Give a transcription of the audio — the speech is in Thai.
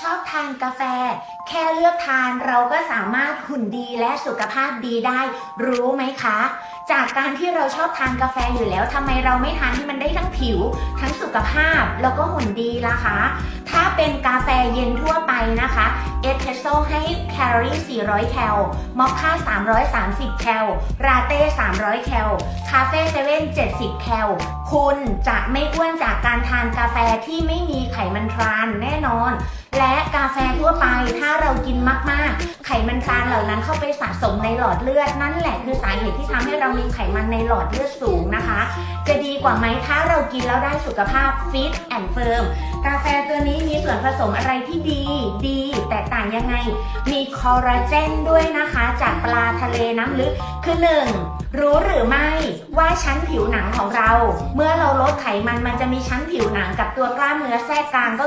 ชอบทานกาแฟ แค่เลือกทานเราก็สามารถหุ่นดีและสุขภาพดีได้ รู้ไหมคะ จากการที่เราชอบทานกาแฟอยู่แล้วทำไมเราไม่ทานที่มันได้ทั้งผิว ทั้งสุขภาพแล้วก็หุ่นดีล่ะคะ ถ้า เป็นกาแฟเย็นทั่วไปนะคะเอสเพรสโซ่ให้แคลอรี่ 400 แคลมอคค่า 330 แคลราเต้ 300 แคลคาเฟ่เซเว่น70 แคลคุณจะไม่อ้วนจากการทานกาแฟที่ไม่มีไขมันทรานแน่นอน และกาแฟทั่วไปถ้าเรากินมากๆ ไขมันทรานเหล่านั้นเข้าไปสะสมในหลอดเลือด นั่นแหละคือสาเหตุที่ทำให้เรามีไขมันในหลอดเลือดสูงนะคะ จะดีกว่าไหมถ้าเรากินแล้วได้สุขภาพฟิตแอนด์เฟิร์มกาแฟตัวนี้มีส่วนผสมอะไรที่ดี ดีแตกต่างยังไง มีคอลลาเจนด้วยนะคะ จากปลาทะเลน้ำลึก คือหนึ่งรู้หรือไม่ว่าชั้นผิวหนังของเรา เมื่อเราลดไขมันมันจะมีชั้นผิวหนังกับตัวกล้ามเนื้อแทรกกลางก็